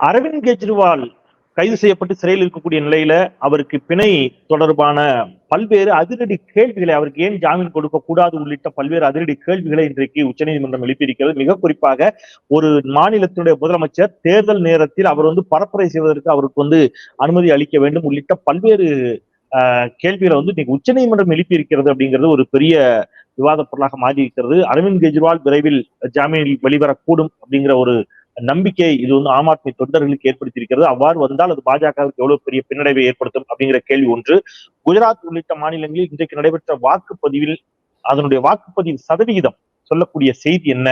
அரவிந்த் கெஜ்ரிவால் கைது செய்யப்பட்டு சிறையில் இருக்கக்கூடிய நிலையில அவருக்கு பிணை தொடர்பான பல்வேறு அதிரடி கேள்விகளை அவருக்கு ஏன் ஜாமீன் கொடுக்க கூடாது உள்ளிட்ட பல்வேறு அதிரடி கேள்விகளை இன்றைக்கு உச்சநீதிமன்றம் எழுப்பியிருக்கிறது. மிக குறிப்பாக ஒரு மாநிலத்தினுடைய முதலமைச்சர் தேர்தல் நேரத்தில் அவர் வந்து பரப்புரை செய்வதற்கு அவருக்கு வந்து அனுமதி அளிக்க வேண்டும் உள்ளிட்ட பல்வேறு கேள்விகளை வந்து இன்னைக்கு உச்சநீதிமன்றம் எழுப்பியிருக்கிறது அப்படிங்கிறது ஒரு பெரிய விவாத பொருளாக மாறி இருக்கிறது அரவிந்த் கெஜ்ரிவால் விரைவில் ஜாமீனில் வெளிவரக்கூடும் அப்படிங்கிற ஒரு நம்பிக்கை இது வந்து ஆம் ஆத்மி தொண்டர்களுக்கு ஏற்படுத்தியிருக்கிறது. அவ்வாறு வந்தால் அது பாஜகவுக்கு எவ்வளவு பெரிய பின்னடைவை ஏற்படுத்தும் அப்படிங்கிற கேள்வி ஒன்று. குஜராத் உள்ளிட்ட மாநிலங்களில் இன்றைக்கு நடைபெற்ற வாக்குப்பதிவில் அதனுடைய வாக்குப்பதிவு சதவிகிதம் சொல்லக்கூடிய செய்தி என்ன?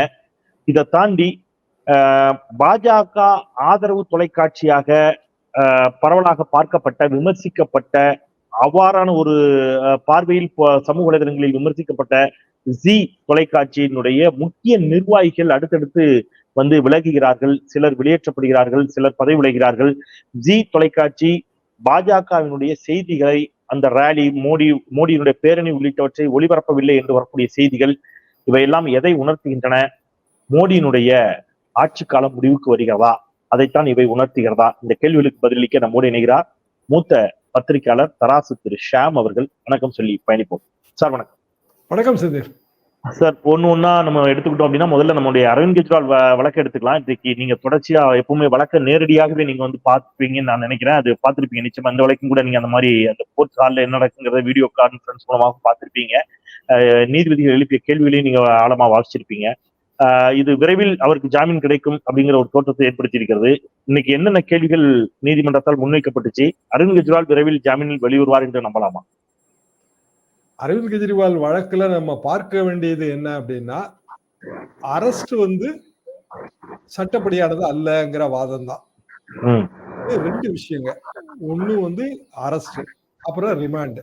இதை தாண்டி பாஜக ஆதரவு தொலைக்காட்சியாக ஆஹ், பரவலாக பார்க்கப்பட்ட விமர்சிக்கப்பட்ட அவ்வாறான ஒரு பார்வையில் சமூக வலைதளங்களில் விமர்சிக்கப்பட்ட ஜி தொலைக்காட்சியினுடைய முக்கிய நிர்வாகிகள் அடுத்தடுத்து வந்து விலகுகிறார்கள் சிலர் வெளியேற்றப்படுகிறார்கள் சிலர் பதவி விலகிறார்கள் ஜி தொலைக்காட்சி பாஜகவினுடைய செய்திகளை அந்த ரேலி மோடி மோடியினுடைய பேரணி உள்ளிட்டவற்றை ஒளிபரப்பவில்லை என்று வரக்கூடிய செய்திகள் இவையெல்லாம் எதை உணர்த்துகின்றன? மோடியினுடைய ஆட்சி காலம் முடிவுக்கு வருகிறதா? அதைத்தான் இவை உணர்த்துகிறதா? இந்த கேள்விகளுக்கு பதிலளிக்க நம்மோடு இணைகிறார் மூத்த பத்திரிகையாளர் தராசு திரு ஷாம் அவர்கள். வணக்கம் சொல்லி பயணிப்போம். சார் வணக்கம். வணக்கம் சுதீர் சார் ஒன்று ஒண்ணா நம்ம எடுத்துக்கிட்டோம் அப்படின்னா முதல்ல நம்மளுடைய அரவிந்த் கெஜ்ரிவால் வழக்கு எடுத்துக்கலாம். இன்றைக்கு நீங்க தொடர்ச்சியா எப்பவுமே வழக்க நேரடியாகவே நீங்க வந்து பார்த்துப்பீங்கன்னு நான் நினைக்கிறேன். அது பார்த்திருப்பீங்க. நிச்சயமா இந்த வழக்கும் கூட நீங்க அந்த மாதிரி அந்த கோர்ட் ஹாலில் என்ன நடக்குங்கிறத வீடியோ கான்ஃபரன்ஸ் மூலமாக பார்த்திருப்பீங்க. அஹ் நீதிபதிகள் எழுப்பிய கேள்விகளையும் நீங்க ஆழமா வாசிச்சிருப்பீங்க. இது விரைவில் அவருக்கு ஜாமீன் கிடைக்கும் அப்படிங்கிற ஒரு தோற்றத்தை ஏற்படுத்தி இருக்கிறது இன்னைக்கு என்னென்ன கேள்விகள் நீதிமன்றத்தால் முன்வைக்கப்பட்டுச்சு? அரவிந்த் கெஜ்ரிவால் விரைவில் ஜாமீனில் வெளிவருவார் என்று நம்பலாமா? அரவிந்த் கெஜ்ரிவால் வழக்குல நம்ம பார்க்க வேண்டியது என்ன அப்படின்னா அரஸ்ட் வந்து சட்டப்படியானது அல்லங்கிற வாதம் தான் ரெண்டு விஷயங்க. ஒண்ணு வந்து அரஸ்ட் அப்புறம் ரிமாண்ட்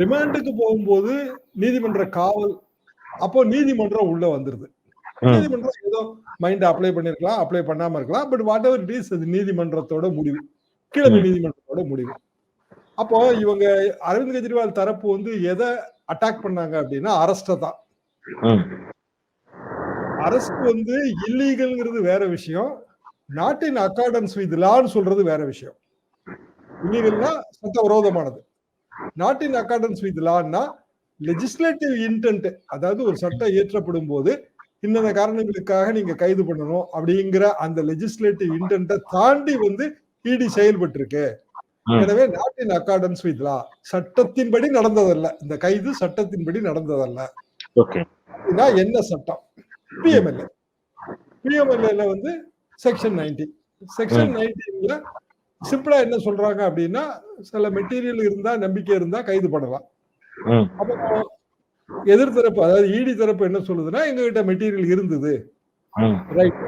ரிமாண்டுக்கு போகும்போது நீதிமன்ற காவல் அப்போ நீதிமன்றம் உள்ள வந்துருது. நீதிமன்றம் ஏதோ மைண்ட் அப்ளை பண்ணிருக்கலாம் அப்ளை பண்ணாம இருக்கலாம் but whatever it is அது நீதிமன்றத்தோட முடிவு. கீழமை நீதிமன்றத்தோட முடிவு. அப்போ இவங்க அரவிந்த் கெஜ்ரிவால் தரப்பு வந்து எதை அட்டாக் பண்ணாங்க அப்படின்னா அரஸ்ட தான். அரஸ்ட் வந்து இல்லீகல்ங்கிறது வேற விஷயம். நாட் இன் அக்கார்டன்ஸ் வித் லான்னு சொல்றது வேற விஷயம். இல்லீகல்னா சட்டவிரோதமானது. நாட் இன் அக்கார்டன்ஸ் வித் லான்னா லெஜிஸ்லேட்டிவ் இன்டென்ட் அதாவது ஒரு சட்டம் இயற்றப்படும் போது இன்னென்ன காரணங்களுக்காக நீங்க கைது பண்ணணும் அப்படிங்கிற அந்த லெஜிஸ்லேட்டிவ் இன்டென்ட்டை தாண்டி வந்து இடி செயல்பட்டு இருக்கு. எனவே not in accordance with law. சட்டத்தின்படி நடந்ததல்ல. இந்த கைது சட்டத்தின்படி நடந்ததல்ல. அப்படின்னா என்ன சட்டம்? பிஎம்எல்ஏ பிஎம்எல்ஏல வந்து செக்ஷன் நைன்டீன் செக்ஷன் நைன்டீன்ல சிம்பிளா என்ன சொல்றாங்க அப்படின்னா சில மெட்டீரியல் இருந்தா நம்பிக்கை இருந்தா கைது பண்ணலாம். அப்போ எதிர்த்தரப்பு அதாவது இடி தரப்பு என்ன சொல்லுதுன்னா எங்ககிட்ட மெட்டீரியல் இருந்தது. ரைட்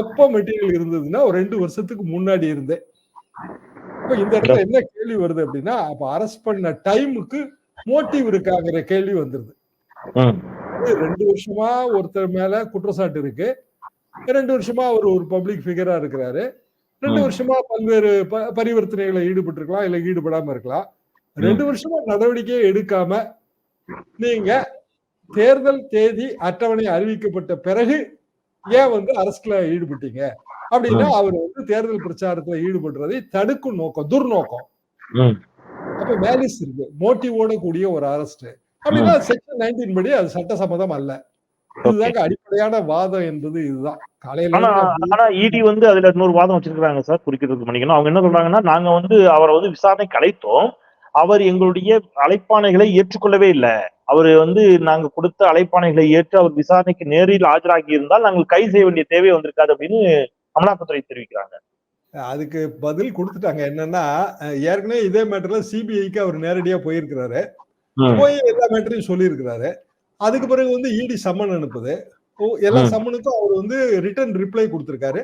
எப்போ மெட்டீரியல் இருந்ததுன்னா ஒரு ரெண்டு வருஷத்துக்கு முன்னாடி இருந்தேன் இந்த இடத்துல என்ன கேள்வி வருது அப்படின்னா அப்ப அரெஸ்ட் பண்ண டைமுக்கு மோட்டிவ் இருக்காங்கிற கேள்வி வந்துருது. ரெண்டு வருஷமா ஒருத்தர் மேல குற்றச்சாட்டு இருக்கு. ரெண்டு வருஷமா அவர் ஒரு பப்ளிக் ஃபிகரா இருக்கிறாரு. ரெண்டு. வருஷமா பல்வேறு பரிவர்த்தனைகளை ஈடுபட்டிருக்கலாம் இல்ல ஈடுபடாம இருக்கலாம். ரெண்டு வருஷமா நடவடிக்கையே எடுக்காம நீங்க தேர்தல் தேதி அட்டவணை அறிவிக்கப்பட்ட பிறகு ஏன் வந்து அரசுல ஈடுபட்டீங்க? அப்படின்னா அவர் வந்து தேர்தல் பிரச்சாரத்துல ஈடுபடுறதை தடுக்கும் நோக்கம் துர்நோக்கம். அப்ப மேலிஸ் இருக்கு. மோட்டிவோட கூடிய ஒரு அரெஸ்ட் அப்படின்னா செக்ஷன் நைன்டீன் படி அது சட்டசம்மதம் அல்ல. இதுதாங்க அடிப்படையான வாதம் என்பது இதுதான். காலையில ஆனா இடி வந்து அதுல இன்னொரு வாதம் வச்சிருக்காங்க சார் குறிக்கிறதுக்கு மன்னிக்கணும் அவங்க என்ன சொல்றாங்கன்னா நாங்க வந்து அவரை வந்து விசாரணைக்கு அழைத்தோம் அவர் எங்களுடைய அழைப்பாணைகளை ஏற்றுக்கொள்ளவே இல்லை. அவர் வந்து நாங்க கொடுத்த அழைப்பாணைகளை ஏற்று அவர் விசாரணைக்கு நேரில் ஆஜராகி இருந்தால் நாங்கள் கைது செய்ய வேண்டிய தேவை வந்திருக்காது அப்படின்னு அமலாக்கத்துறை தெரிவிக்கிறாங்க. அதுக்கு பதில் கொடுத்துட்டாங்க. என்னன்னா ஏற்கனவே இதே மேட்டர்ல சிபிஐக்கு அவர் நேரடியா போயிருக்கிறாரு. போய் எல்லா மேட்டரையும் சொல்லியிருக்கிறாரு. அதுக்கு பிறகு வந்து இடி சம்மன் அனுப்புது. எல்லா. சம்மனுக்கும் அவர் வந்து ரிட்டர்ன் ரிப்ளை கொடுத்திருக்காரு.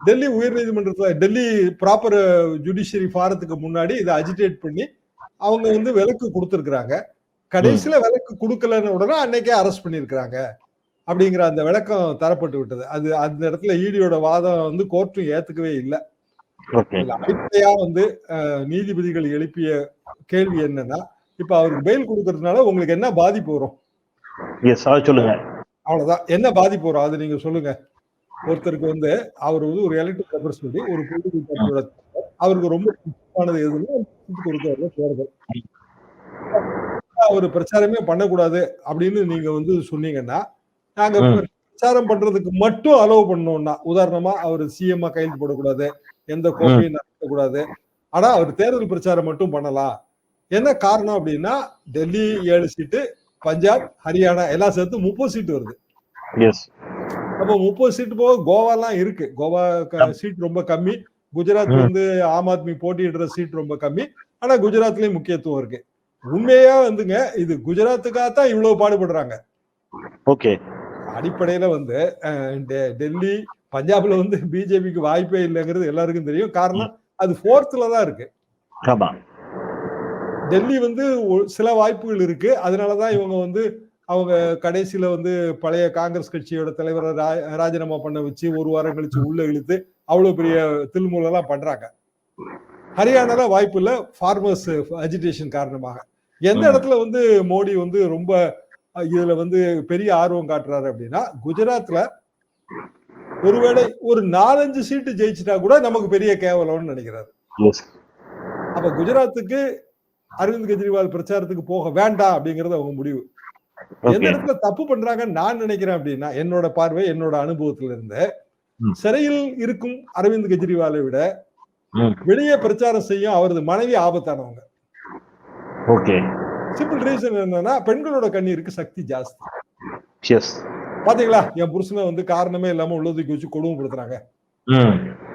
டெல்லி உயர்நீதிமன்றத்துல டெல்லி ப்ராப்பர் ஜுடிஷியரி ஃபாரத்துக்கு முன்னாடி இதை அஜிடேட் பண்ணி அவங்க வந்து விலக்கு கொடுத்திருக்கிறாங்க. கடைசியில விலக்கு கொடுக்கலன்னு உடனே அன்னைக்கே அரெஸ்ட் பண்ணியிருக்கிறாங்க. அப்படிங்கிற அந்த விளக்கம் தரப்பட்டு விட்டது. அது அந்த இடத்துல ஈடியோட வாதம் வந்து கோர்ட்டும் ஏத்துக்கவே இல்லை. அடிப்படையா வந்து நீதிபதிகள் எழுப்பிய கேள்வி என்னன்னா இப்ப அவருக்கு பெயில் கொடுக்கறதுனால உங்களுக்கு என்ன பாதிப்பு வரும்? சொல்லுங்க. அவ்வளவுதான். என்ன பாதிப்பு வரும்? அது நீங்க சொல்லுங்க. ஒருத்தருக்கு வந்து அவர் வந்து ஒரு எலக்டட் ரெப்ரஸன்டேட்டிவ் ஒரு பொலிட்டிக்கல் பார்ட்டியோட அவருக்கு ரொம்ப முக்கியமானது எதுன்னா கொடுக்கறது தேர்தல். அவர் பிரச்சாரமே பண்ணக்கூடாது அப்படின்னு நீங்க வந்து சொன்னீங்கன்னா நாங்க. பிரச்சாரம் பண்றதுக்கு மட்டும் அலோவ் பண்ணோம்னா உதாரணமா அவர் சிஎம் கையெழுத்து போடக்கூடாது எந்த கோப்பையும் நடத்தக்கூடாது. ஆனா அவர் தேர்தல் பிரச்சாரம் மட்டும் பண்ணலாம். என்ன காரணம் அப்படின்னா டெல்லி ஏழு சீட்டு பஞ்சாப் ஹரியானா எல்லாம் சேர்த்து முப்பது சீட்டு வருது. அப்போ முப்பது சீட்டு போக கோவாலாம் இருக்கு. கோவா சீட் ரொம்ப கம்மி. குஜராத். வந்து ஆம் ஆத்மி போட்டியிடுற சீட் ரொம்ப கம்மி. ஆனா குஜராத்லயும் முக்கியத்துவம் இருக்கு. உண்மையா வந்துங்க இது குஜராத்துக்காக தான் இவ்வளவு பாடுபடுறாங்க. ஓகே அடிப்படையில வந்து டெல்லி பஞ்சாப்ல வந்து பிஜேபிக்கு வாய்ப்பே இல்லைங்கிறது எல்லாருக்கும் தெரியும். காரணம் அது ஃபோர்த்ல தான் இருக்கு. டெல்லி வந்து சில வாய்ப்புகள் இருக்கு. அதனாலதான் இவங்க வந்து அவங்க கடைசியில வந்து பழைய காங்கிரஸ் கட்சியோட தலைவரை ராஜினாமா பண்ண வச்சு ஒரு வாரம் கழிச்சு உள்ள இழுத்து அவ்வளவு பெரிய தில்முலாம் பண்றாங்க. ஹரியானால வாய்ப்பு இல்ல ஃபார்மர்ஸ் அஜிடேஷன் காரணமாக. எந்த. இடத்துல வந்து மோடி வந்து ரொம்ப இதுல வந்து பெரிய ஆர்வம் காட்டுறாரு அப்படின்னா குஜராத்ல ஒருவேளை ஒரு நாலஞ்சு சீட்டு ஜெயிச்சிட்டா கூட நமக்கு பெரிய கேவலம்னு நினைக்கிறாரு. அப்ப குஜராத்துக்கு அரவிந்த் கெஜ்ரிவால் பிரச்சாரத்துக்கு போக வேண்டாம் அப்படிங்கறது அவங்க முடிவு. எந்த இடத்துல தப்பு பண்றாங்கன்னு நான் நினைக்கிறேன் அப்படின்னா என்னோட பார்வை என்னோட அனுபவத்துல இருந்து. சிறையில் இருக்கும் அரவிந்த் கெஜ்ரிவாலை விட. வெளியே பிரச்சாரம் செய்யும் அவரது மனைவி ஆபத்தானவங்க. ஓகே சிம்பிள் ரீசன் என்னன்னா பெண்களோட கண்ணீருக்கு சக்தி ஜாஸ்தி. பாத்தீங்களா? என் புருஷனை வந்து காரணமே இல்லாம உள்ளதுக்கு வச்சு கொடுமைப்படுத்துறாங்க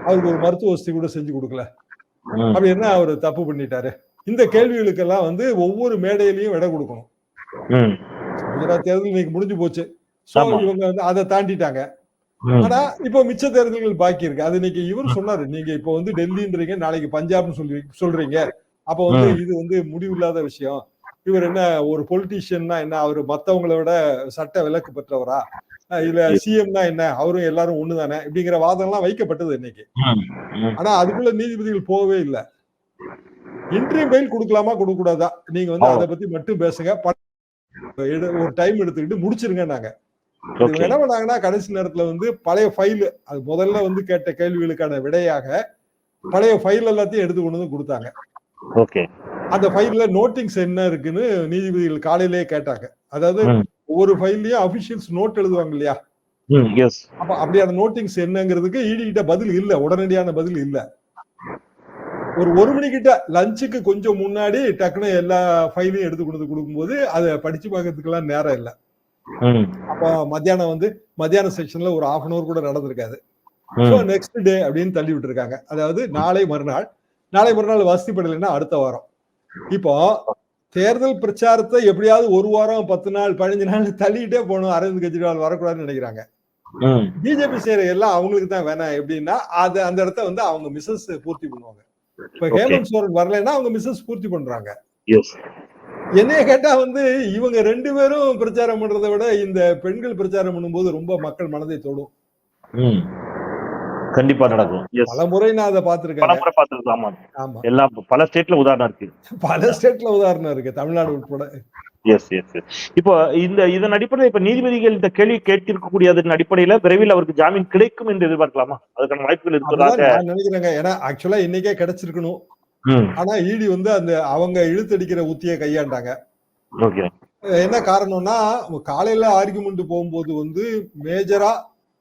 அவருக்கு ஒரு மருத்துவ வசதி கூட செஞ்சு கொடுக்கல. அப்படி என்ன அவர் தப்பு பண்ணிட்டாரு? இந்த கேள்விகளுக்கெல்லாம் வந்து ஒவ்வொரு மேடையிலையும் இடம் கொடுக்கணும். குஜராத் தேர்தல் இன்னைக்கு முடிஞ்சு போச்சு. சோ. இவங்க வந்து அதை தாண்டிட்டாங்க. ஆனா இப்போ மிச்ச தேர்தல்கள் பாக்கி இருக்கு. அது இன்னைக்கு இவர் சொன்னாரு நீங்க இப்போ வந்து டெல்லின்றீங்க நாளைக்கு பஞ்சாப்னு சொல்லி சொல்றீங்க. அப்ப வந்து. இது வந்து முடிவில்லாத விஷயம். இவர் என்ன ஒரு பொலிட்டீஷியன்னா என்ன அவர் மத்தவங்களை விட சட்ட விலக்கு பெற்றவரா? இல்ல சிஎம்னா என்ன? அவரும் எல்லாரும் ஒண்ணுதானே? இப்படிங்கிற வாதம் எல்லாம் வைக்கப்பட்டது இன்னைக்கு. ஆனா அதுக்குள்ள நீதிபதிகள் போகவே இல்லை. இன்ட்ரீம் பெயில் கொடுக்கலாமா? கொடுக்க கூடாதா நீங்க வந்து. அதை பத்தி மட்டும் பேசுங்க. ஒரு டைம் எடுத்துக்கிட்டு முடிச்சிருங்க நாங்க. என்ன பண்ணாங்கன்னா கடைசி நேரத்துல வந்து பழைய ஃபைல் அது முதல்ல வந்து கேட்ட கேள்விகளுக்கான விடையாக பழைய ஃபைல் எல்லாத்தையும் எடுத்து கொண்டு வந்து கொடுத்தாங்க. ஓகே. அந்த ஃபைல்ல நோட்டிங்ஸ் என்ன இருக்குன்னு நீதிபதிகள் காலையிலேயே கேட்டாங்க. அதாவது. ஒவ்வொரு ஃபைல்லயும் அபிஷியல்ஸ் நோட் எழுதுவாங்க இல்லையா? அப்ப அப்படியான நோட்டிங்ஸ் என்னங்கிறதுக்கு ஈடி கிட்ட பதில் இல்ல உடனடியான பதில் இல்ல. ஒரு ஒரு மணி கிட்ட லஞ்சுக்கு கொஞ்சம் முன்னாடி டக்குன்னு எல்லா ஃபைலையும் எடுத்து கொண்டு கொடுக்கும்போது அதை படிச்சு பார்க்கறதுக்கெல்லாம் நேரம் இல்ல. அப்ப மத்தியானம் வந்து மத்தியான செக்ஷன்ல ஒரு ஹாஃப் அன் அவர் கூட நடந்திருக்காது. ஸோ நெக்ஸ்ட் டே அப்படின்னு தள்ளி விட்டுருக்காங்க. அதாவது நாளை மறுநாள் நாளை மறுநாள் வசதிப்படலைன்னா அடுத்த வாரம். இப்போ தேர்தல் பிரச்சாரத்தை எப்படியாவது ஒரு வாரம் பத்து நாள் பதினஞ்சு நாள் தள்ளிட்டே போகணும். அரவிந்த் கெஜ்ரிவால் வரக்கூடாதுன்னு நினைக்கிறாங்க. பிஜேபி செய்யற எல்லாம் அவங்களுக்கு தான் வேணாம் எப்படின்னா அது அந்த இடத்த வந்து அவங்க மிஸ்ஸஸ் பூர்த்தி பண்ணுவாங்க. இப்ப. ஹேமந்த் சோரன் வரலைன்னா அவங்க மிஸ்ஸஸ் பூர்த்தி பண்றாங்க. என்னைய கேட்டா வந்து இவங்க ரெண்டு பேரும் பிரச்சாரம் பண்றதை விட இந்த பெண்கள் பிரச்சாரம் பண்ணும்போது ரொம்ப மக்கள் மனதை தொடும். கண்டிப்பா நடக்கும். பல முறை நான் அதை பல பார்த்திருக்கேன் முறை பார்த்துருக்கோம். ஆமா. ஆமா. எல்லா பல ஸ்டேட்ல உதாரணம் இருக்கு. பல ஸ்டேட்ல உதாரணம் இருக்கு. தமிழ்நாடு உட்பட. எஸ் எஸ் இப்போ இந்த இதன் அடிப்படையில் இப்ப நீதிபதிகள் இந்த கேள்வி கேட்டிருக்கக்கூடிய அதன் அடிப்படையில விரைவில் அவருக்கு ஜாமீன் கிடைக்கும் என்று எதிர்பார்க்கலாமா? அதுக்கான வாய்ப்புகள் நான் நினைக்கிறேங்க. ஏன்னா ஆக்சுவலா இன்னைக்கே கிடைச்சிருக்கணும். ஆனா ஈடி வந்து அந்த அவங்க இழுத்தடிக்கிற உத்தியை கையாண்டாங்க. என்ன காரணம்னா காலையில ஆர்குமெண்ட் போகும்போது வந்து மேஜரா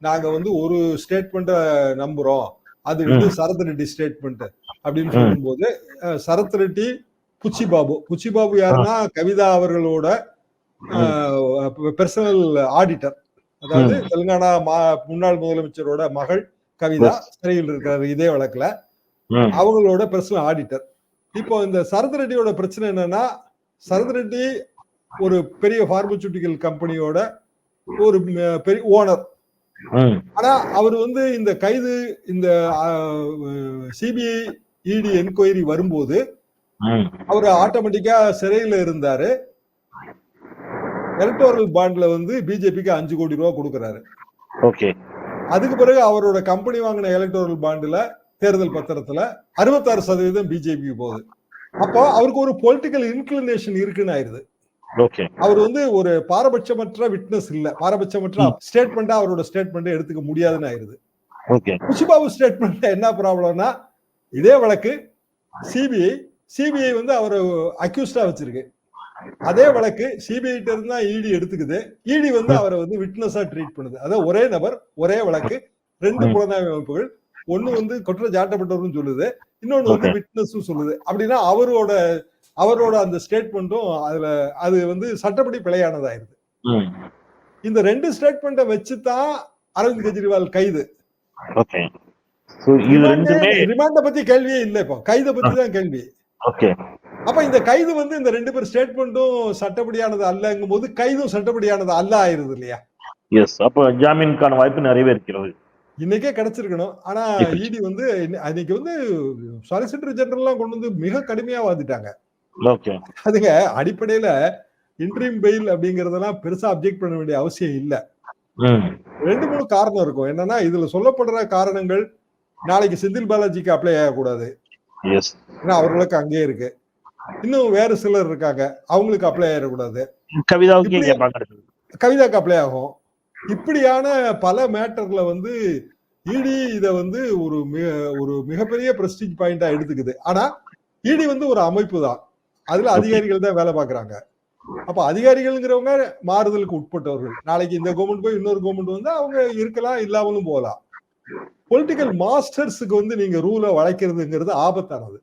நாங்க வந்து ஒரு ஸ்டேட்மெண்ட்டை நம்புறோம். அது வந்து சரத் ரெட்டி ஸ்டேட்மெண்ட் அப்படின்னு. சொல்லும்போது சரத் ரெட்டி புச்சி பாபு புச்சி பாபு யாருன்னா கவிதா அவர்களோட பெர்சனல் ஆடிட்டர் அதாவது தெலுங்கானா முன்னாள் முதலமைச்சரோட மகள் கவிதா சிறையில் இருக்கிறாரு இதே வழக்குல. அவங்களோட பர்சனல் ஆடிட்டர் இப்போ இந்த சரத் ரெட்டியோட பிரச்சனை என்னன்னா சரத் ரெட்டி ஒரு பெரிய பார்மசூட்டிக்கல் கம்பெனியோட ஒரு பெரிய ஓனர் ஆனா அவர் வந்து இந்த கைது இந்த சிபிஐ இடி என்கொயரி வரும்போது அவர் ஆட்டோமேட்டிக்கா சிறையில இருந்தாரு. எலக்டோரல் பாண்ட்ல வந்து பிஜேபிக்கு அஞ்சு கோடி ரூபாய் கொடுக்கறாரு. ஓகே. அதுக்கு பிறகு அவரோட கம்பெனி வாங்கின எலக்டோரல் பாண்டுல தேர்தல் பத்திரத்துல அறுபத்தாறு சதவீதம் பிஜேபிக்கு போகுது. அப்போ அவருக்கு ஒரு பொலிட்டிக்கல் இன்க்ளினேஷன் இருக்குன்னு ஆயிருது. அவர் வந்து ஒரு பாரபட்சமற்ற விட்னஸ் இல்ல. பாரபட்சமற்ற. ஸ்டேட்மெண்டா அவரோட ஸ்டேட்மெண்ட் எடுத்துக்க முடியாதுன்னு ஆயிருது. குஷிபாபு ஸ்டேட்மெண்ட் என்ன ப்ராப்ளம்னா இதே வழக்கு சிபிஐ சிபிஐ வந்து அவரை அக்யூஸ்டா வச்சிருக்கு. அதே வழக்கு சிபிஐ இருந்து இடி எடுத்துக்குது. இடி வந்து ம். அவரை வந்து விட்னஸா ட்ரீட் பண்ணுது. அதாவது ஒரே நபர் ஒரே வழக்கு ரெண்டு. புலனாய்வு அமைப்புகள். ஒண்ணு வந்து குற்றம் சாட்டப்பட்டவரும் சொல்லுது. இன்னொன்னு வந்து. விட்னஸும் சொல்லுது. அப்படின்னா அவரோட அவரோட அந்த ஸ்டேட்மெண்ட்டும் அதுல அது வந்து சட்டப்படி பிழையானதாயிருது இந்த ரெண்டு ஸ்டேட்மெண்ட்டை வச்சு தான் அரவிந்த் கெஜ்ரிவால் கைது. ரிமாண்ட பத்தி கேள்வியே இல்ல இப்போ. கைத பத்தி தான் கேள்வி. அப்ப இந்த கைது வந்து இந்த ரெண்டு பேர் ஸ்டேட்மெண்ட்டும் சட்டப்படியானது அல்லங்கும் போது கைதும் சட்டப்படியானது அல்ல ஆயிருது இல்லையா? எஸ் அப்ப ஜாமீனுக்கான வாய்ப்பு நிறையவே இருக்கிறது. இன்னைக்கே கிடைச்சிருக்கணும். ஆனா. இடி வந்து அன்னைக்கு வந்து சாலிசிட்டர் ஜெனரல்லாம் கொண்டு வந்து மிக கடுமையா வாதிட்டாங்க. அதுங்க அடிப்படையில இன்ட்ரீம் பெயில் அப்படிங்கறதெல்லாம் பெருசா அப்ஜெக்ட் பண்ண வேண்டிய அவசியம் இல்ல. ரெண்டு மூணு காரணம் இருக்கும். என்னன்னா இதுல சொல்லப்படுற காரணங்கள் நாளைக்கு செந்தில் பாலாஜிக்கு அப்ளை ஆகக்கூடாது. ஏன்னா அவர்களுக்கு அங்கேயே இருக்கு. இன்னும் வேறு சிலர் இருக்காங்க. அவங்களுக்கு அப்ளை ஆயிடக்கூடாது. கவிதாவுக்கு அப்ளை ஆகும். இப்படியான பல மேட்டர்ல வந்து இடி இத வந்து ஒரு மிக ஒரு மிகப்பெரிய பிரஸ்டீஜ் பாயிண்டா எடுத்துக்குது. ஆனா இடி வந்து ஒரு அமைப்பு தான். அதுல. அதிகாரிகள் தான் வேலை பார்க்கறாங்க. அப்ப அதிகாரிகள்ங்கிறவங்க மாறுதலுக்கு உட்பட்டவர்கள். நாளைக்கு இந்த கவர்மெண்ட் போய் இன்னொரு கவர்மெண்ட் வந்து அவங்க இருக்கலாம் இல்லாமலும் போகலாம். பொலிட்டிக்கல் மாஸ்டர்ஸுக்கு வந்து நீங்க ரூலை வளைக்கிறதுங்கிறது ஆபத்தானது.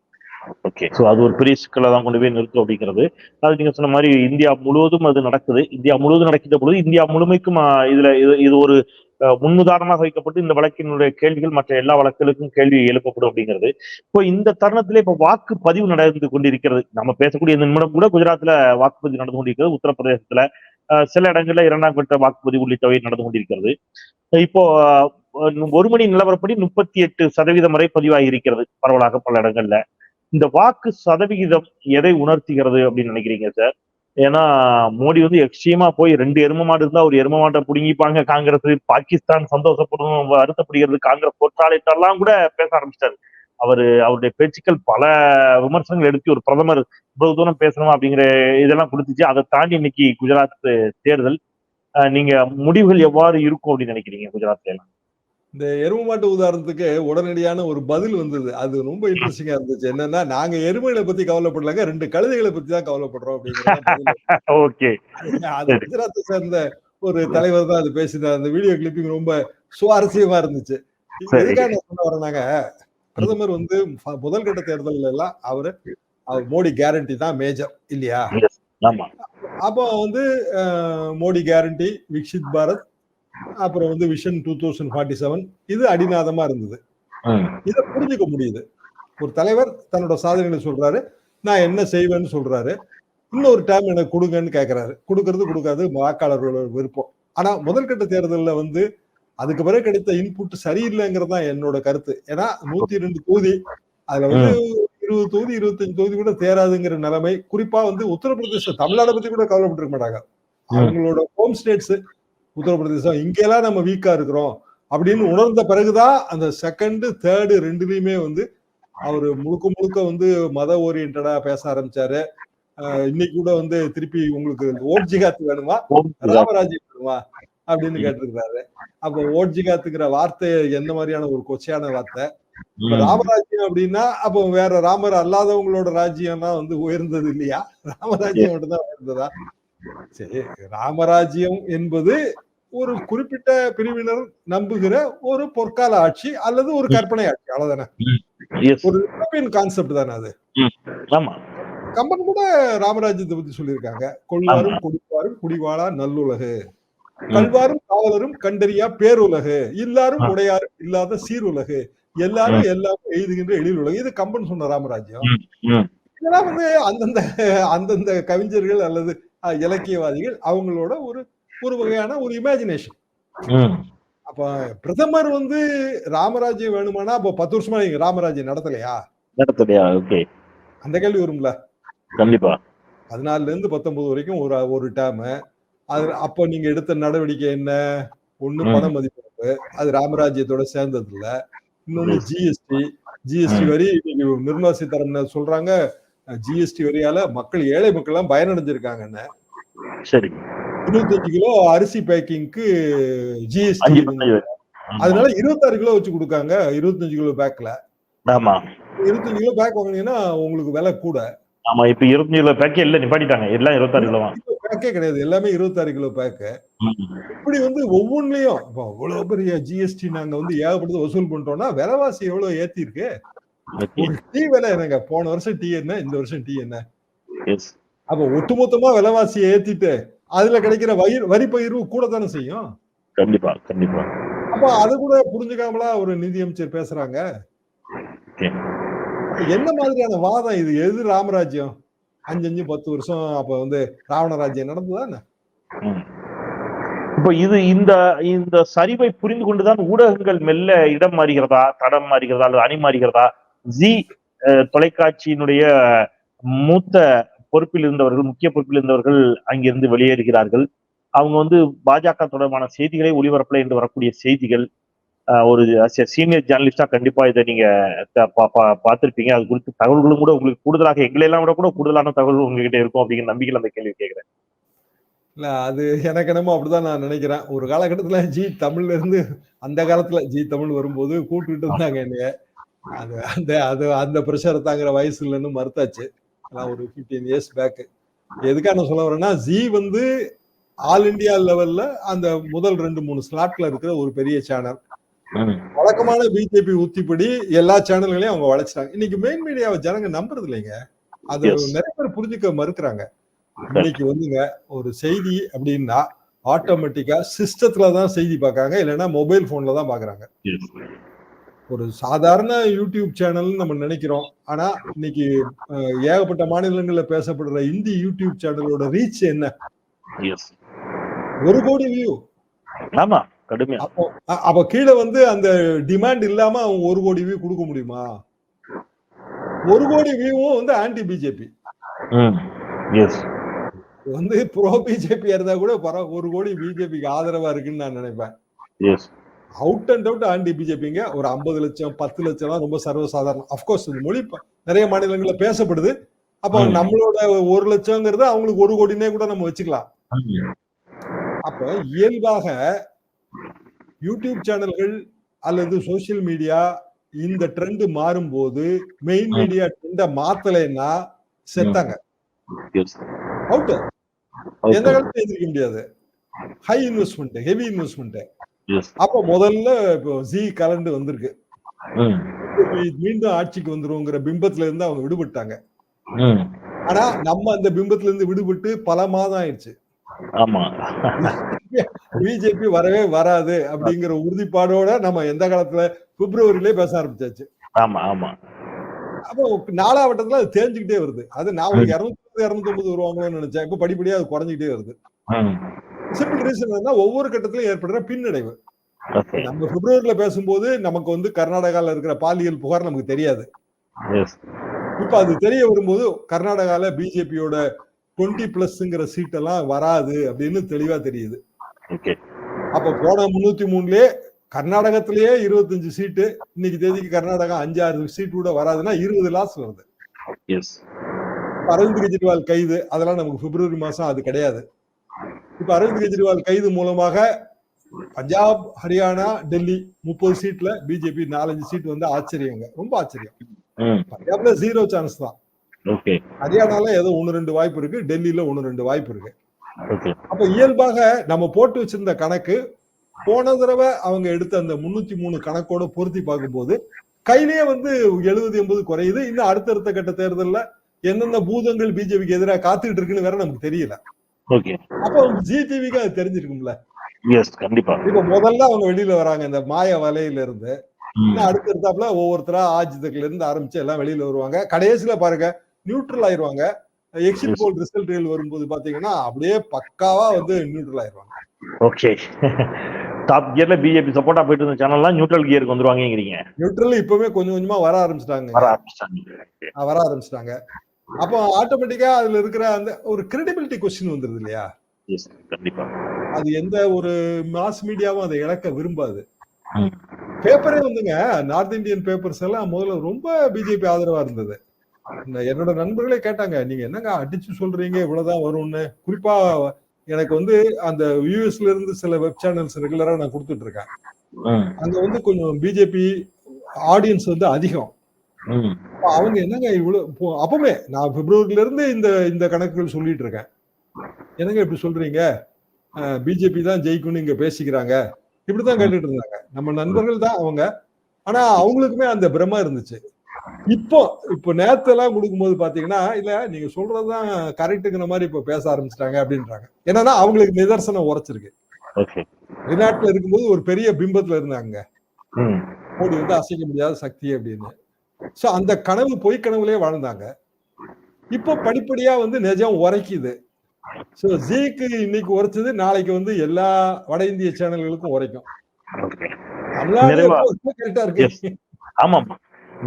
ஓகே சோ அது ஒரு பெரிய சிக்கலை தான் கொண்டு போய் நிறுத்தும் அப்படிங்கிறது. அது நீங்க சொன்ன மாதிரி இந்தியா முழுவதும் அது நடக்குது. இந்தியா முழுவதும் நடக்கின்ற பொழுது இந்தியா முழுமைக்கும் இதுல இது இது ஒரு முன்னுதாரணமாக வைக்கப்பட்டு இந்த வழக்கினுடைய கேள்விகள் மற்ற எல்லா வழக்குகளுக்கும் கேள்வி எழுப்பப்படும் அப்படிங்கிறது. இப்போ இந்த தருணத்திலே இப்போ வாக்குப்பதிவு நடந்து கொண்டிருக்கிறது. நம்ம பேசக்கூடிய இந்த நிமிடம் கூட குஜராத்ல வாக்குப்பதிவு நடந்து கொண்டிருக்கிறது. உத்தரப்பிரதேசத்துல சில இடங்கள்ல இரண்டாம் கட்ட வாக்குப்பதிவு உள்ளிட்டவை நடந்து கொண்டிருக்கிறது. இப்போ ஒரு மணி நிலவரப்படி முப்பத்தி எட்டு சதவீதம் வரை பதிவாகி இருக்கிறது. பரவலாக பல இடங்கள்ல. இந்த வாக்கு சதவிகிதம் எதை உணர்த்துகிறது அப்படின்னு நினைக்கிறீங்க சார்? ஏன்னா மோடி வந்து எக்ஸ்ட்ரீமா போய் ரெண்டு எரும மாடு இருந்தா ஒரு எரும மாட்டை புடுங்கிப்பாங்க. காங்கிரஸ் பாகிஸ்தான் சந்தோஷப்படும் வருத்தப்படுகிறது காங்கிரஸ் போற்றாளிட்டெல்லாம் கூட பேச ஆரம்பிச்சிட்டாரு. அவரு அவருடைய பேச்சுக்கள் பல விமர்சனங்கள் எடுத்து ஒரு பிரதமர் இவ்வளவு தூரம் பேசணுமா அப்படிங்கிற இதெல்லாம் கொடுத்துச்சு. அதை தாண்டி இன்னைக்கு குஜராத் தேர்தல் நீங்க முடிவுகள் எவ்வாறு இருக்கும் அப்படின்னு நினைக்கிறீங்க குஜராத்ல எல்லாம் இந்த எருமை மாட்டு உதாரணத்துக்கு உடனடியான ஒரு பதில் வந்தது. அது ரொம்ப இன்ட்ரெஸ்டிங்கா இருந்துச்சு. என்னன்னா நாங்க எருமைகளை பத்தி கவலைப்படலங்க. ரெண்டு கழுதைகளை பத்தி தான் கவலைப்படுறோம் அது குஜராத்தை சேர்ந்த ஒரு தலைவர் தான் அது பேசினார். அந்த வீடியோ கிளிப்பிங் ரொம்ப சுவாரஸ்யமா இருந்துச்சு. எதுக்காக சொல்ல வரேனாங்க பிரதமர் வந்து முதல் கட்ட தேர்தல்ல எல்லாம் அவரு மோடி கேரண்டி தான் மேஜர் இல்லையா? ஆமா. அப்போ வந்து மோடி கேரண்டி விக்ஷித் பாரத் அப்புறம் வந்து vision two thousand forty seven இது அடிநாதமா இருந்தது. இதை புரிஞ்சுக்க முடியுது. ஒரு தலைவர் தன்னோட சாதனைகளை சொல்றாரு நான் என்ன செய்வேன்னு சொல்றாரு. இன்னொரு டைம் எனக்கு கொடுங்கன்னு கேட்கறாரு கொடுக்கறது கொடுக்காது வாக்காளர்களோட விருப்பம். ஆனா முதல் கட்ட தேர்தலில் வந்து அதுக்கு பிறகு கிடைத்த இன்புட் சரியில்லைங்கிறது தான் என்னோட கருத்து. ஏன்னா நூத்தி ரெண்டு தொகுதி அதுல வந்து இருபது தொகுதி இருபத்தஞ்சு தொகுதி கூட தேராதுங்கிற நிலைமை. குறிப்பா வந்து உத்தரப்பிரதேச தமிழ்நாடு பத்தி கூட கவலைப்பட்டிருக்க மாட்டாங்க. அவங்களோட ஹோம் ஸ்டேட்ஸ் உத்தரப்பிரதேசம் இங்கெல்லாம் நம்ம வீக்கா இருக்கிறோம் அப்படின்னு உணர்ந்த பிறகுதான் அந்த செகண்ட் தேர்டு ரெண்டுலயுமே வந்து அவர் முழுக்க முழுக்க வந்து மத ஓரியன்டா பேச ஆரம்பிச்சாரு. இன்னைக்கு கூட வந்து திருப்பி உங்களுக்கு ஓட் ஜிகாத் வேணுமா? ராமராஜ்யம் வேணுமா? அப்படின்னு கேட்டிருக்கிறாரு. அப்ப ஓட் ஜிகாத்துங்கிற வார்த்தை என்ன மாதிரியான ஒரு கொச்சையான வார்த்தை? ராமராஜ்யம் அப்படின்னா அப்போ வேற ராமர் அல்லாதவங்களோட ராஜ்யம்னா வந்து உயர்ந்தது இல்லையா? ராமராஜ்யம் மட்டும்தான் உயர்ந்ததா? சரி ராமராஜ்யம் என்பது ஒரு குறிப்பிட்ட பிரிவினர் நம்புகிற ஒரு பொற்கால ஆட்சி அல்லது ஒரு கற்பனை ஆட்சி அவ்வளவுதானே? ஒரு யூரோப்பியன் கான்செப்ட் தானே அது? ஆமா. கம்பன் கூட ராமராஜ்யத்தை பத்தி சொல்லியிருக்காங்க. கொள்வாரும் கொடுப்பாரும் குடிவாளா நல்லுலகு. கல்வாரும் காவலரும் கண்டறியா பேருலகு. இல்லாரும் உடையாரும் இல்லாத சீருலகு. எல்லாரும் எல்லாரும் எழுதுகின்ற எழிலுலகு. இது கம்பன் சொன்ன ராமராஜ்யம். வந்து அந்தந்த அந்தந்த கவிஞர்கள் அல்லது இலக்கியவாதிகள் அவங்களோட ஒரு ஒரு வகையான ஒரு இமேஜினேஷன் அப்ப பிரதமர் வந்து ராமராஜ்யம் வேணுமானா அப்போ பத்து வருஷமா நீங்க ராமராஜ்யம் நடத்தலையா? நடத்தலையா? ஓகே. அந்த கேள்வி வரும்ல. கண்டிப்பா. பதினாலுல இருந்து பத்தொன்பது வரைக்கும் ஒரு ஒரு டேம் அது அப்போ நீங்க எடுத்த நடவடிக்கை என்ன? ஒண்ணு. பண மதிப்பிழப்பு. அது ராமராஜ்யத்தோட சேர்ந்தது இல்ல இன்னொன்னு ஜிஎஸ்டி ஜிஎஸ்டி வரி நிர்மலா சீதாராமன் சொல்றாங்க? ஜிஎஸ்டி வரியால மக்கள் ஏழை மக்கள் எல்லாம் பயனடைஞ்சிருக்காங்கன்னு சரி இருபத்தஞ்சு கிலோ அரிசி பேக்கிங்க்கு ஜிஎஸ்டி அதனால இருபத்தாறு கிலோ வச்சு கொடுக்காங்க இருபத்தஞ்சு கிலோ பேக்ல. ஆமா. இருபத்தஞ்சு கிலோ பேக் வாங்குனீங்கன்னா உங்களுக்கு விலை கூட. ஆமா இப்ப இருபத்தஞ்சு கிலோ பேக்கே இல்ல நிப்பாட்டிட்டாங்க. எல்லாம் இருபத்தாறு கிலோ பேக்கே கிடையாது எல்லாமே இருபத்தாறு கிலோ பேக்கு. இப்படி வந்து ஒவ்வொன்றிலையும் இப்போ அவ்வளவு பெரிய ஜிஎஸ்டி நாங்க வந்து ஏகப்பட்டது வசூல் பண்ணிட்டோம்னா விலைவாசி எவ்வளவு ஏத்தி இருக்கு டீ விலை என்னங்க? போன வருஷம் டீ என்ன? இந்த வருஷம் டீ என்ன? அப்ப ஒட்டுமொத்தமா விலைவாசியை ஏத்திட்டு அதுல கிடைக்கிற வயிறு வரி பகிர்வு கூட தானே செய்யும்? கண்டிப்பா கண்டிப்பா. அப்ப அது கூட புரிஞ்சுக்காமலா ஒரு நிதியமைச்சர் பேசுறாங்க. என்ன மாதிரியான வாதம் இது? எது ராமராஜ்யம்? அஞ்சு அஞ்சு பத்து வருஷம் அப்ப வந்து ராவண ராஜ்யம் நடந்ததா. இப்போ இது இந்த இந்த சரிவை புரிந்து கொண்டுதான் ஊடகங்கள் மெல்ல இடம் மாறுகிறதா தடம் மாறுகிறதா அல்லது அணி மாறுகிறதா? ஜி தொலைக்காட்சியினுடைய மூத்த பொறுப்பில் இருந்தவர்கள் முக்கிய பொறுப்பில் இருந்தவர்கள் அங்கிருந்து வெளியேறுகிறார்கள். அவங்க வந்து பாஜக தொடர்பான செய்திகளை ஒளிபரப்பல என்று வரக்கூடிய செய்திகள் ஒரு சீனியர் ஜேர்னலிஸ்டா கண்டிப்பா இதை நீங்க பார்த்திருப்பீங்க. அது குறித்து தகவல்களும் கூட உங்களுக்கு கூடுதலாக எங்களை எல்லாம் விட கூட கூடுதலான தகவல் உங்ககிட்ட இருக்கும் அப்படிங்கிற நம்பிக்கையில் அந்த கேள்வி கேட்கிறேன். இல்ல அது எனக்கு என்னமோ அப்படிதான் நான் நினைக்கிறேன். ஒரு காலகட்டத்துல ஜி தமிழ்ல இருந்து அந்த காலத்துல ஜி தமிழ் வரும்போது கூப்பிட்டுட்டு இருந்தாங்க என்னைய. அது அந்த அது அந்த ப்ரெஷரை தாங்குற வயசு இல்லைன்னு மறுத்தாச்சு. நான் ஒரு ஃபிஃப்டீன் இயர்ஸ் பேக் எதுக்காக நான் சொல்ல வரேன்னா ஜி வந்து ஆல் இந்தியா லெவல்ல அந்த முதல் ரெண்டு மூணு ஸ்லாட்ல இருக்கிற ஒரு பெரிய சேனல். வழக்கமான பிஜேபி உத்திப்படி எல்லா சேனல்களையும் அவங்க வளைச்சிட்டாங்க இன்னைக்கு மெயின் மீடியாவை ஜனங்க நம்புறது இல்லைங்க. அது. நிறைய பேர் புரிஞ்சுக்க மறுக்கிறாங்க. இன்னைக்கு வந்துங்க ஒரு செய்தி அப்படின்னா ஆட்டோமேட்டிக்கா சிஸ்டத்துல தான் செய்தி பார்க்கறாங்க. இல்லைன்னா மொபைல் போன்ல தான் பாக்குறாங்க. ஒரு சாதாரண யூடியூப் சேனல் நம்ம நினைக்கிறோம். ஆனா இன்னைக்கு ஏகப்பட்ட மாநிலங்கள்ல பேசப்படுற இந்தி யூடியூப் சேனலோட ரீச் என்ன. ஒரு கோடி வியூ ஆமா கடுமையா. அப்போ அப்ப கீழே வந்து அந்த டிமாண்ட் இல்லாம அவங்க ஒரு கோடி வியூ கொடுக்க முடியுமா? ஒரு கோடி வியூவும் வந்து ஆன்டி பிஜேபி வந்து ப்ரோ பிஜேபி இருந்தா கூட பரவ ஒரு கோடி பிஜேபிக்கு ஆதரவா இருக்குன்னு நான் நினைப்பேன். எஸ் அவுட் அண்ட் அவுட் ஆன்டி பிஜேபிங்க. ஒரு ஐம்பது லட்சம் பத்து லட்சம்லாம் ரொம்ப சர்வசாதாரணம். அப்கோர்ஸ் இந்த மொழி நிறைய மாநிலங்கள்ல பேசப்படுது. அப்போ. நம்மளோட ஒரு லட்சங்கிறது அவங்களுக்கு ஒரு கோடினே கூட நம்ம வச்சுக்கலாம். அப்ப இயல்பாக யூடியூப் சேனல்கள் அல்லது சோசியல் மீடியா இந்த ட்ரெண்ட் மாறும்போது மெயின். மீடியா ட்ரெண்ட மாத்தலைன்னா செத்தாங்க. அவுட் எந்த காலத்துல எதிர்க்க முடியாது. ஹை இன்வெஸ்ட்மெண்ட் ஹெவி இன்வெஸ்ட்மெண்ட் அப்ப முதல்ல இப்போ ஜி கலண்டு வந்திருக்கு. மீண்டும் ஆட்சிக்கு வந்துருங்கிற பிம்பத்துல இருந்து அவங்க விடுபட்டாங்க. ஆனா நம்ம அந்த பிம்பத்துல இருந்து விடுபட்டு பல மாதம் ஆயிடுச்சு. ஆமா. பிஜேபி வரவே வராது அப்படிங்கிற உறுதிப்பாடோட நம்ம எந்த காலத்துல பிப்ரவரியிலே பேச ஆரம்பிச்சாச்சு. ஆமா ஆமா. அப்போ நாலாவட்டத்துல அது தேஞ்சுக்கிட்டே வருது. அது நான் ஒரு இருநூத்தி இருநூத்தி ஒன்பது வருவாங்களோன்னு நினைச்சேன். இப்ப படிப்படியா அது குறைஞ்சிக்கிட்டே வருது. சிம்பிள் ரீசன் என்ன ஒவ்வொரு கட்டத்திலும் ஏற்படுற பின்னடைவு. நம்ம பிப்ரவரியில பேசும்போது நமக்கு வந்து கர்நாடகால இருக்கிற பாலியல் புகார் நமக்கு தெரியாது. இப்ப அது தெரிய வரும்போது கர்நாடகால பிஜேபியோட டுவெண்ட்டி பிளஸ்ங்கிற சீட் எல்லாம் வராது அப்படின்னு தெளிவா தெரியுது. அப்ப போன முன்னூத்தி மூணுலயே கர்நாடகத்திலேயே இருபத்தஞ்சு சீட்டு இன்னைக்கு தேதிக்கு கர்நாடகா அஞ்சு ஆறு சீட் கூட வராதுன்னா இருபது லாஸ் வருது. அரவிந்த் கெஜ்ரிவால் கைது அதெல்லாம் நமக்கு பிப்ரவரி மாசம் அது கிடையாது. இப்ப அரவிந்த் கெஜ்ரிவால் கைது மூலமாக பஞ்சாப் ஹரியானா டெல்லி முப்பது சீட்ல பிஜேபி நாலஞ்சு சீட் வந்து ஆச்சரியங்க. ரொம்ப ஆச்சரியம். பஞ்சாப்ல ஜீரோ சான்ஸ் தான். ஹரியானால ஏதோ ஒன்னு ரெண்டு வாய்ப்பு இருக்கு டெல்லியில ஒன்னு ரெண்டு வாய்ப்பு இருக்கு. அப்ப இயல்பாக நம்ம போட்டு வச்சிருந்த கணக்கு போன தடவை அவங்க எடுத்த அந்த முன்னூத்தி மூணு கணக்கோட பொருத்தி பார்க்கும்போது கையிலேயே வந்து எழுபது எண்பது குறையுது. இன்னும் அடுத்தடுத்த கட்ட தேர்தல்ல எந்தெந்த பூதங்கள் பிஜேபிக்கு எதிராக காத்துக்கிட்டு இருக்குன்னு வேற நமக்கு தெரியல. ஓகே அப்ப ஜி டிவிக்கு அது தெரிஞ்சிருக்கும்ல? எஸ் கண்டிப்பா. இப்ப முதல்ல அவங்க வெளியில வராங்க இந்த மாய வலையில இருந்து அடுத்தடுத்தாப்புல ஒவ்வொருத்தரா ஆஜிதக்குல இருந்து ஆரம்பிச்சு எல்லாம் வெளியில வருவாங்க. கடைசியில பாருங்க நியூட்ரல் ஆயிருவாங்க. எக்ஸிட் போல் ரிசல்ட்கள் வரும்போது பாத்தீங்கன்னா அப்படியே பக்காவா வந்து நியூட்ரல் ஆயிருவாங்க. ஓகே டாப் கியர்ல பிஜேபி சப்போர்ட்டா போயிட்டு இருந்த சேனல்லாம் நியூட்ரல் கியருக்கு வந்துருவாங்கங்கிறீங்க. நியூட்ரல் இப்பவே கொஞ்சம் கொஞ்சமா வர ஆரம்பிச்சிட்டாங்க. வர ஆரம்பிச்சிட்டாங்க. வர ஆரம்பிச்சிட்டாங்க. அப்போ ஆட்டோமேட்டிக்கா அதுல இருக்கிற அந்த ஒரு கிரெடிபிலிட்டி கொஸ்டின் வந்துருது இல்லையா? கண்டிப்பா. அது எந்த ஒரு மாஸ் மீடியாவும் அதை இழக்க விரும்பாது. பேப்பரே வந்துங்க நார்த் இந்தியன் பேப்பர்ஸ் எல்லாம் முதல்ல ரொம்ப பிஜேபி ஆதரவா இருந்தது. என்னோட நண்பர்களே கேட்டாங்க நீங்க என்னங்க அடிச்சு சொல்றீங்க? இவ்வளவுதான் வரும்னு. குறிப்பா எனக்கு வந்து அந்த யூஎஸ்ல இருந்து சில வெப் சேனல்ஸ் ரெகுலரா நான் கொடுத்துட்டு இருக்கேன். அங்க வந்து கொஞ்சம் பிஜேபி ஆடியன்ஸ் வந்து அதிகம். அவங்க என்னங்க இவ்வளவு இப்போ அப்பவே நான் பிப்ரவரியில இருந்து இந்த இந்த கணக்குகள் சொல்லிட்டு இருக்கேன். என்னங்க இப்படி சொல்றீங்க? பிஜேபி தான் ஜெயிக்கும்னு இங்க பேசிக்கிறாங்க. இப்படிதான் கேட்டுட்டு இருந்தாங்க. நம்ம நண்பர்கள் தான் அவங்க. ஆனா அவங்களுக்குமே அந்த பிரம இருந்துச்சு. இப்போ இப்போ நேத்தெல்லாம் கொடுக்கும்போது பாத்தீங்கன்னா இல்ல நீங்க சொல்றதுதான் கரெக்டுங்கிற மாதிரி இப்ப பேச ஆரம்பிச்சிட்டாங்க அப்படின்றாங்க. என்னன்னா அவங்களுக்கு நிதர்சனம் உரைச்சிருக்கு. வெளிநாட்டுல இருக்கும்போது ஒரு பெரிய பிம்பத்துல இருந்தாங்க மோடி வந்து அசைக்க முடியாத சக்தி அப்படின்னு. சோ அந்த கனவு பொய் கனவுலயே வாழ்ந்தாங்க. இப்போ படிப்படியா வந்து நிஜம் உரைக்குது. சோ ஜீக்கு இன்னைக்கு உரைச்சது நாளைக்கு வந்து எல்லா வட இந்திய சேனல்களுக்கும் உரைக்கும். கரெக்டா இருக்கு? Yes. ஆமாம்.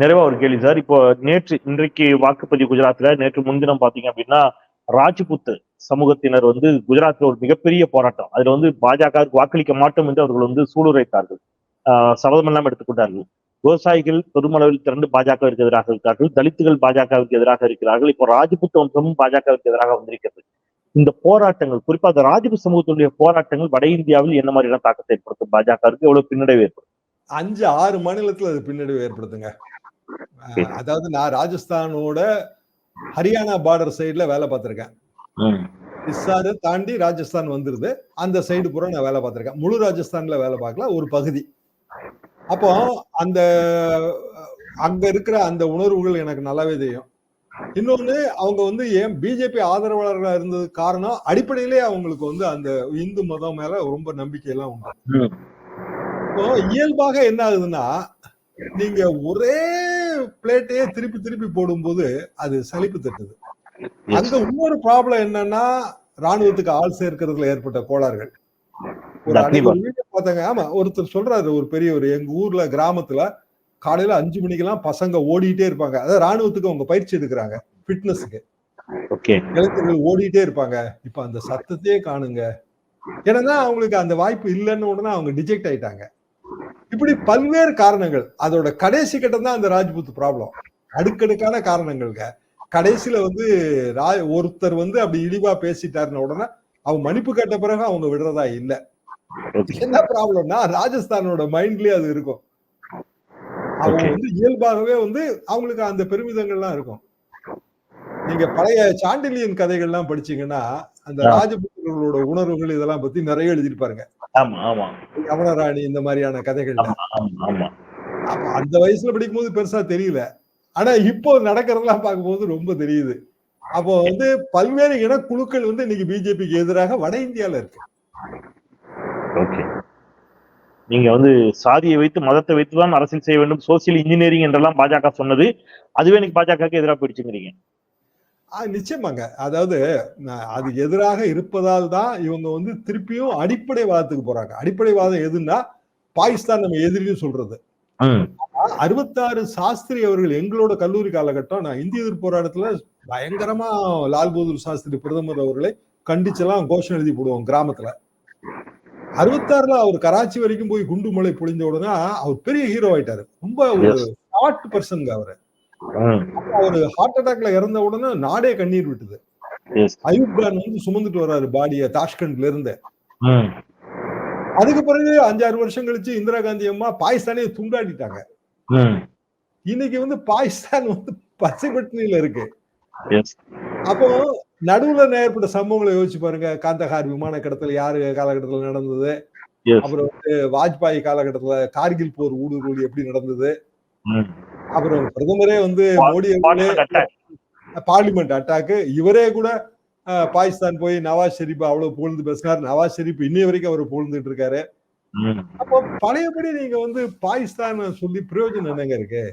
நிறைவா ஒரு கேள்வி சார். இப்போ நேற்று இன்றைக்கு வாக்குப்பதிவு குஜராத்ல நேற்று முன்தினம் பாத்தீங்க அப்படின்னா ராஜ்புத் சமூகத்தினர் வந்து குஜராத்ல ஒரு மிகப்பெரிய போராட்டம். அதுல வந்து பாஜகவுக்கு வாக்களிக்க மாட்டோம் என்று அவர்கள் வந்து சூளுரைத்தார்கள். ஆஹ் சபதமெல்லாம் எடுத்துக்கொண்டார்கள் விவசாயிகள் பெருமளவில் திரண்டு பாஜகவிற்கு எதிராக இருக்கிறார்கள். தலித்துகள் பாஜகவிற்கு எதிராக இருக்கிறார்கள். இப்போ ராஜ்புத் வம்சமும் பாஜகவிற்கு எதிராக வந்திருக்கிறது. இந்த போராட்டங்கள் குறிப்பா அந்த ராஜ்புத் சமூகத்தினுடைய போராட்டங்கள் வட இந்தியாவில் என்ன மாதிரியான தாக்கத்தை ஏற்படுத்தும்? பாஜகவிற்கு எவ்வளவு பின்னடைவு ஏற்படும்? அஞ்சு ஆறு மாநிலத்துல அது பின்னடைவு ஏற்படுத்துங்க. அதாவது நான் ராஜஸ்தானோட ஹரியானா பார்டர் சைடுல வேலை பார்த்திருக்கேன். இஸ்ஸாரை தாண்டி ராஜஸ்தான் வந்துருது. அந்த சைடு பூரா நான் வேலை பார்த்திருக்கேன். முழு ராஜஸ்தான்ல வேலை பார்க்கல ஒரு பகுதி. அப்போ அந்த அங்க இருக்கிற அந்த உணர்வுகள் எனக்கு நல்லாவே தெரியும். இன்னொன்னு அவங்க வந்து ஏன் பிஜேபி ஆதரவாளர்களா இருந்தது காரணம் அடிப்படையிலே அவங்களுக்கு வந்து அந்த இந்து மதம் மேல ரொம்ப நம்பிக்கை எல்லாம் உண்டு இப்போ இயல்பாக என்ன ஆகுதுன்னா நீங்க ஒரே பிளேட்டையே திருப்பி திருப்பி போடும்போது அது சலிப்பு தட்டுது. அங்க இன்னொரு ப்ராப்ளம் என்னன்னா ராணுவத்துக்கு ஆள் சேர்க்கறதுல ஏற்பட்ட கோளாறுகள். ஒரு ஒரு பார்த்தாங்க. ஆமா ஒருத்தர் சொல்றாரு ஒரு பெரியவர் எங்க ஊர்ல கிராமத்துல காலையில அஞ்சு மணிக்கெல்லாம் பசங்க ஓடிட்டே இருப்பாங்க. அதாவது ராணுவத்துக்கு அவங்க பயிற்சி எடுக்கிறாங்க ஃபிட்னஸ்க்கு இளைஞர்கள் ஓடிட்டே இருப்பாங்க. இப்ப அந்த சத்தத்தையே காணுங்க. ஏன்னா அவங்களுக்கு அந்த வாய்ப்பு இல்லைன்னு உடனே அவங்க டிஜெக்ட் ஆயிட்டாங்க. இப்படி பல்வேறு காரணங்கள். அதோட கடைசி கட்டம் தான் அந்த ராஜ்புத் ப்ராப்ளம் அடுக்கடுக்கான காரணங்கள்ங்க. கடைசியில வந்து ஒருத்தர் வந்து அப்படி இழிவா பேசிட்டாருன உடனே அவங்க மன்னிப்பு கேட்ட பிறகு அவங்க விடுறதா இல்ல. என்ன ப்ராப்ளம்னா ராஜஸ்தானோட மைண்ட்லயே அது இருக்கும். அவங்க. வந்து இயல்பாகவே வந்து அவங்களுக்கு அந்த பெருமிதங்கள்லாம் இருக்கும். நீங்க பழைய சாண்டிலியன் கதைகள்லாம் படிச்சீங்கன்னா அந்த. ராஜபுத்திரர்களோட உணர்வுகள் இதெல்லாம் பத்தி நிறைய எழுதியிருப்பாருங்க ஆமா ஆமா. யவனராணி இந்த மாதிரியான அப்ப அந்த வயசுல படிக்கும்போது பெருசா தெரியல. ஆனா இப்போ நடக்கிறதெல்லாம் பார்க்கும்போது ரொம்ப தெரியுது. அப்போ வந்து பல்வேறு இனக்குழுக்கள் வந்து இன்னைக்கு பிஜேபிக்கு எதிராக வட இந்தியால இருக்கு. ஓகே நீங்க வந்து சாதியை வைத்து மதத்தை வைத்து தான் அரசியல் செய்ய வேண்டும். சோசியல் இன்ஜினியரிங் என்றெல்லாம் பாஜக சொன்னது. அதுவே எனக்கு பாஜகவுக்கு எதிராக போயிடுச்சுங்கிறீங்க. நிச்சயமாங்க. அதாவது அது எதிராக இருப்பதால் தான் இவங்க வந்து திருப்பியும் அடிப்படைவாதத்துக்கு போறாங்க. அடிப்படைவாதம் எதுன்னா பாகிஸ்தான் நம்ம எதிரின்னு சொல்றது. அறுபத்தாறு சாஸ்திரி அவர்கள் எங்களோட கல்லூரி காலகட்டம் நான் இந்திய எதிர்ப்பு போராட்டத்துல பயங்கரமா லால் பகதூர் சாஸ்திரி பிரதமர் அவர்களை கண்டிச்செல்லாம் கோஷம் எழுதி போடுவோம் கிராமத்துல. அறுபத்தாறுல அவர் கராச்சி வரைக்கும் போய் குண்டு மலை பொழிஞ்ச உடனே அவர் பெரிய ஹீரோ ஆயிட்டாரு. ரொம்ப ஒரு. ஷார்ட் பர்சன்ங்க அவரு. அவர் ஹார்ட் அட்டாக்ல இறந்த உடனே நாடே கண்ணீர் விட்டுது. அயூப் கான் வந்து சுமந்துட்டு வர்றாரு பாடிய தாஷ்கண்ட்ல இருந்து. அதுக்கு பிறகு அஞ்சாறு வருஷம் கழிச்சு இந்திரா காந்தி அம்மா பாகிஸ்தானே துண்டாடிட்டாங்க. இன்னைக்கு வந்து பாகிஸ்தான் வந்து பச்சை பட்டினியில இருக்கு. அப்போ நடுவுல ஏற்பட்ட சம்பவங்களை யோசிச்சு பாருங்க. காந்தஹார் விமான கடத்தல் யாரு காலகட்டத்துல நடந்தது. அப்புறம் வந்து வாஜ்பாய் காலகட்டத்துல கார்கில் போர் ஊடுருவல் எப்படி நடந்தது. அப்புறம் பிரதமரே வந்து மோடி. பார்லிமெண்ட் அட்டாக்கு இவரே கூட பாகிஸ்தான் போய் நவாஸ் ஷெரீப் அவ்வளவு புகழ்ந்து பேசினார் நவாஸ் ஷெரீப் இன்னைய வரைக்கும் அவர் புகழ்ந்துட்டு இருக்காரு. அப்போ பழையபடி நீங்க வந்து பாகிஸ்தான் சொல்லி பிரயோஜனம் என்னங்க இருக்கு?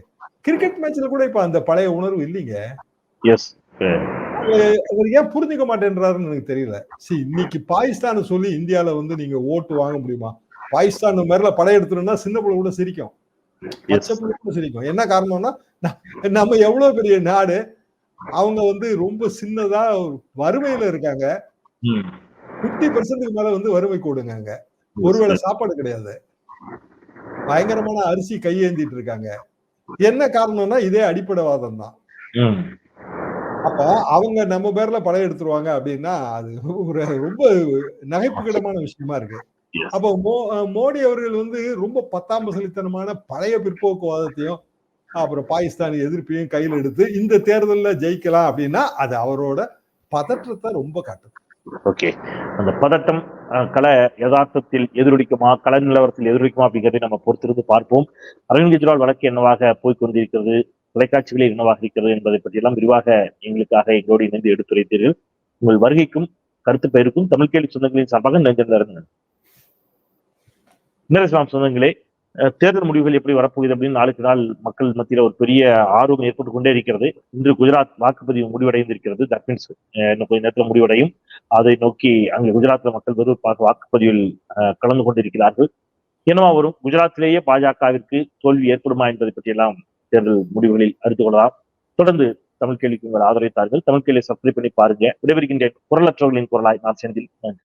கிரிக்கெட் மேட்ச்ல கூட இப்ப அந்த பழைய உணர்வு இல்லைங்க. அவர் ஏன் புரிஞ்சுக்க மாட்டேன்றாருன்னு எனக்கு தெரியல. சி இன்னைக்கு பாகிஸ்தானை சொல்லி இந்தியால வந்து நீங்க ஓட்டு வாங்க முடியுமா? பாகிஸ்தான் மேல படையெடுத்துனா சின்ன பிள்ளை கூட சிரிக்கும். கூட சிரிக்கும். என்ன காரணம்னா நம்ம எவ்வளவு பெரிய நாடு அவங்க வந்து ரொம்ப சின்னதா வறுமையில இருக்காங்க. பிப்டி பர்சன்ட்டுக்கு மேல வந்து வறுமை கூடுங்க அங்க. ஒருவேளை சாப்பாடு கிடையாது. பயங்கரமான அரிசி கையேந்திட்டு இருக்காங்க. என்ன காரணம்னா இதே அடிப்படைவாதம் தான் அப்ப அவங்க நம்ம பேர்ல படம் எடுத்துருவாங்க அப்படின்னா அது ஒரு ரொம்ப நகைப்புக்கிடமான விஷயமா இருக்கு. அப்போ மோ மோடி அவர்கள் வந்து ரொம்ப பத்தாம் பசலித்தனமான பழைய பிற்போக்குவாதத்தையும் அப்புறம் பாகிஸ்தான் எதிர்ப்பையும் கையில் எடுத்து இந்த தேர்தலில் ஜெயிக்கலாம் அப்படின்னா அது அவரோட பதற்றத்தை ரொம்ப காட்டுது ஓகே அந்த பதட்டம் கள யதார்த்தத்தில் எதிரொலிக்குமா கள நிலவரத்தில் எதிரொலிக்குமா அப்படிங்கிறதை நம்ம பொறுத்திருந்து பார்ப்போம். அரவிந்த் கெஜ்ரிவால் வழக்கு என்னவாக போய் கொண்டிருக்கிறது? தொலைக்காட்சிகளில் என்னவாக இருக்கிறது என்பதை பற்றியெல்லாம் விரிவாக எங்களுக்காக எங்களோடு இணைந்து எடுத்துரைத்தீர்கள். உங்கள் வருகைக்கும் கருத்து பெயருக்கும் தமிழ் கேள்வி சொந்தங்களின் சார்பாக நெஞ்சிருந்தாருங்க சொந்தங்களே தேர்தல் முடிவுகள் எப்படி வரப்போகுது அப்படின்னு நாளுக்கு நாள் மக்கள் மத்தியில் ஒரு பெரிய ஆர்வம் ஏற்பட்டு கொண்டே இருக்கிறது. இன்று குஜராத் வாக்குப்பதிவு முடிவடைந்திருக்கிறது. தட் மீன்ஸ் இன்னும் கொஞ்ச நேரத்தில் முடிவடையும். அதை நோக்கி அங்கே குஜராத்தில் மக்கள் விறுவிறுப்பாக வாக்குப்பதிவில் அஹ், கலந்து கொண்டிருக்கிறார்கள். என்னவா வரும்? குஜராத்திலேயே பாஜகவிற்கு தோல்வி ஏற்படுமா என்பதை பற்றியெல்லாம் தேர்தல் முடிவுகளில் அறிந்து கொள்ளலாம். தொடர்ந்து தமிழ் கேள்விக்கு உங்கள் ஆதரவைத்தார்கள் தமிழ் கேள்வியை சப்ஸ்கிரைப் பண்ணி பாருங்க. விடைபெறுகின்ற குரலற்றவர்களின் குரலாய் நான் செந்தில் நன்றி